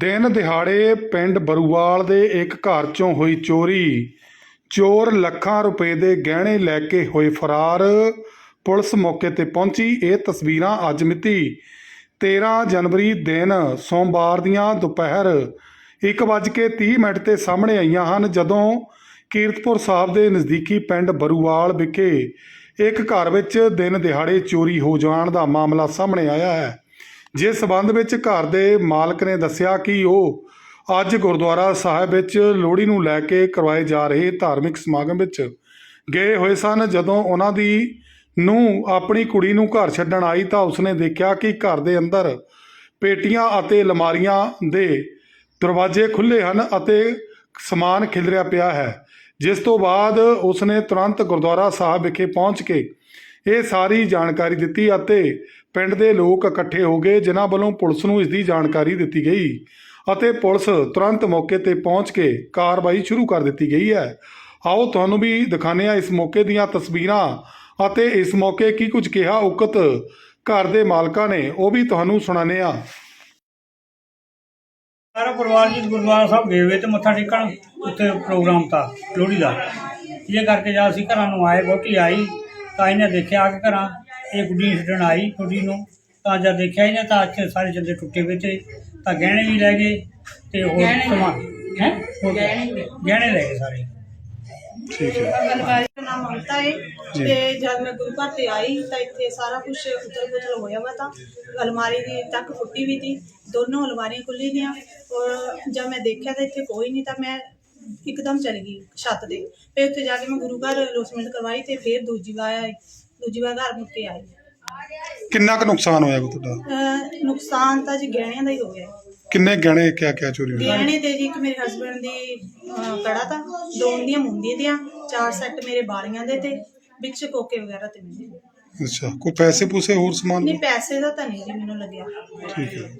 ਦਿਨ ਦਿਹਾੜੇ ਪਿੰਡ ਬਰੂਵਾਲ ਦੇ ਇੱਕ ਘਰ ਚੋਂ ਹੋਈ ਚੋਰੀ। ਚੋਰ ਲੱਖਾਂ ਰੁਪਏ ਦੇ ਗਹਿਣੇ ਲੈ ਕੇ ਹੋਏ ਫਰਾਰ। ਪੁਲਿਸ ਮੌਕੇ ਤੇ ਪਹੁੰਚੀ, ਇਹ ਤਸਵੀਰਾਂ ਅੱਜ ਮਿਤੀ 13 ਜਨਵਰੀ ਦਿਨ ਸੋਮਵਾਰ ਦੀਆਂ ਦੁਪਹਿਰ 1:30 ਮਿੰਟ ਤੇ ਸਾਹਮਣੇ ਆਈਆਂ ਹਨ, ਜਦੋਂ ਕੀਰਤਪੁਰ ਸਾਹਿਬ ਦੇ ਨਜ਼ਦੀਕੀ ਪਿੰਡ ਬਰੂਵਾਲ ਵਿਖੇ ਇੱਕ ਘਰ ਵਿੱਚ ਦਿਨ ਦਿਹਾੜੇ ਚੋਰੀ ਹੋ ਜਾਣ ਦਾ ਮਾਮਲਾ ਸਾਹਮਣੇ ਆਇਆ ਹੈ। ਜਿਸ ਸਬੰਧ ਵਿੱਚ ਘਰ ਦੇ ਮਾਲਕ ਨੇ ਦੱਸਿਆ ਕਿ ਉਹ ਅੱਜ ਗੁਰਦੁਆਰਾ ਸਾਹਿਬ ਵਿੱਚ ਲੋਹੜੀ ਨੂੰ ਲੈ ਕੇ ਕਰਵਾਏ ਜਾ ਰਹੇ ਧਾਰਮਿਕ ਸਮਾਗਮ ਵਿੱਚ ਗਏ ਹੋਏ ਸਨ। ਜਦੋਂ ਉਹਨਾਂ ਦੀ ਨੂੰ ਆਪਣੀ ਕੁੜੀ ਨੂੰ ਘਰ ਛੱਡਣ ਆਈ ਤਾਂ ਉਸਨੇ ਦੇਖਿਆ ਕਿ ਘਰ ਦੇ ਅੰਦਰ ਪੇਟੀਆਂ ਅਤੇ ਅਲਮਾਰੀਆਂ ਦੇ ਦਰਵਾਜ਼ੇ ਖੁੱਲੇ ਹਨ ਅਤੇ ਸਮਾਨ ਖਿਲਰਿਆ ਪਿਆ ਹੈ। ਜਿਸ ਤੋਂ ਬਾਅਦ ਉਸਨੇ ਤੁਰੰਤ ਗੁਰਦੁਆਰਾ ਸਾਹਿਬ ਵਿਖੇ ਪਹੁੰਚ ਕੇ ਇਹ ਸਾਰੀ ਜਾਣਕਾਰੀ ਦਿੱਤੀ ਅਤੇ ਪਿੰਡ ਦੇ ਲੋਕ ਇਕੱਠੇ ਹੋ ਗਏ, ਜਿਨ੍ਹਾਂ ਵੱਲੋਂ ਪੁਲਿਸ ਨੂੰ ਇਸ ਦੀ ਜਾਣਕਾਰੀ ਦਿੱਤੀ ਗਈ ਅਤੇ ਪੁਲਿਸ ਤੁਰੰਤ ਮੌਕੇ ਤੇ ਪਹੁੰਚ ਕੇ ਕਾਰਵਾਈ ਸ਼ੁਰੂ ਕਰ ਦਿੱਤੀ ਗਈ ਹੈ। ਆਓ ਤੁਹਾਨੂੰ ਵੀ ਦਿਖਾਉਂਦੇ ਹਾਂ ਇਸ ਮੌਕੇ ਦੀਆਂ ਤਸਵੀਰਾਂ ਅਤੇ ਇਸ ਮੌਕੇ ਕੀ ਕੁਝ ਕਿਹਾ ਉਕਤ ਘਰ ਦੇ ਮਾਲਕਾਂ ਨੇ, ਉਹ ਵੀ ਤੁਹਾਨੂੰ ਸੁਣਾਉਂਦੇ ਹਾਂ। ਸਾਰਾ ਪਰਿਵਾਰ ਜੀ ਗੁਰਦੁਆਰਾ ਸਾਹਿਬ ਗਏ ਹੋਏ ਤੇ ਮੱਥਾ ਟੇਕਣ, ਉੱਥੇ ਪ੍ਰੋਗਰਾਮ ਤਾਂ ਲੋਹੜੀ ਦਾ। ਇਹ ਕਰਕੇ ਜਦ ਅਸੀਂ ਘਰਾਂ ਨੂੰ ਆਏ, ਵਹੁਟੀ ਆਈ ਤਾਂ ਇਹਨੇ ਦੇਖਿਆ ਆ ਕੇ ਘਰਾਂ ਇਹ ਗੁੱਡੀ ਛੱਡਣ ਆਈ ਕੁੜੀ ਨੂੰ ਤਾਂ ਜਦ ਦੇਖਿਆ ਇਹਨੇ ਤਾਂ ਅੱਛੇ ਸਾਰੇ ਜੰਦੇ ਟੁੱਟੇ ਹੋਏ ਤੇ ਤਾਂ ਗਹਿਣੇ ਵੀ ਲੈ ਗਏ ਤੇ ਹੋਰ ਸਮਾਨ ਹੈ? ਗਹਿਣੇ ਲੈ ਗਏ। ਸਾਰੇ। ਠੀਕ ਹੈ। ਨਾਮ ਮਮਤਾ ਹੈ ਤੇ ਜਦ ਮੈਂ ਗੁਰੂ ਘਰ ਤੇ ਆਈ ਤਾਂ ਇੱਥੇ ਸਾਰਾ ਕੁਝ ਉਤਲ ਪੁਤਲ ਹੋਇਆ ਵਾ ਤਾਂ ਅਲਮਾਰੀ ਦੀ ਤੱਕ ਫੁੱਟੀ ਵੀ ਸੀ ਦੋਨੋਂ ਅਲਮਾਰੀਆਂ ਖੁੱਲੀ ਦੀਆਂ ਔਰ ਜਦ ਮੈਂ ਦੇਖਿਆ ਤਾਂ ਇੱਥੇ ਕੋਈ ਨਹੀਂ ਤਾਂ ਮੈਂ ਇੱਕਦਮ ਚਲੀ ਗਈ ਛੱਤ ਤੇ। ਫਿਰ ਉੱਥੇ ਜਾ ਕੇ ਮੈਂ ਗੁਰੂ ਘਰ ਲੋਸਮੈਂਟ ਕਰਵਾਈ ਤੇ ਫਿਰ ਦੂਜੀ ਵਾਰ ਆਈ। ਦੂਜੀ ਵਾਰ ਘਰ ਮੁੜ ਕੇ ਆਈ। ਕਿੰਨਾ ਕੁ ਨੁਕਸਾਨ ਹੋਇਆ ਵਾ ਤੁਹਾਡਾ? ਅਹ ਨੁਕਸਾਨ ਤਾਂ ਜੀ ਗਹਿਣਿਆਂ ਦਾ ਹੀ ਹੋ ਗਿਆ। ਕਿੰਨੇ ਗਹਿਣੇ ਕਿਆ ਕਿਆ ਚੋਰੀ ਹੋਏ? ਗਹਿਣੇ ਤੇ ਜੀ ਇੱਕ ਮੇਰੇ ਹਸਬੰਡ ਦੀ ਅਹ, ਕੜਾ ਤਾਂ। ਦੋ ਉਹਦੀਆਂ ਮੁੰਦੀਆਂ ਦੀਆਂ। ਚਾਰ ਸੈੱਟ ਮੇਰੇ ਬਾਲੀਆਂ ਦੇ ਤੇ। ਵਿੱਚ ਕੋਕੇ ਵਗੈਰਾ ਤੇ ਅੱਛਾ ਕੋਈ ਪੈਸੇ ਪੂਸੇ ਹੋਰ ਸਮਾਨ? ਨਹੀਂ ਪੈਸੇ ਦਾ ਤਾਂ ਨਹੀਂ ਜੀ ਮੈਨੂੰ ਲੱਗਿਆ। ਠੀਕ ਹੈ।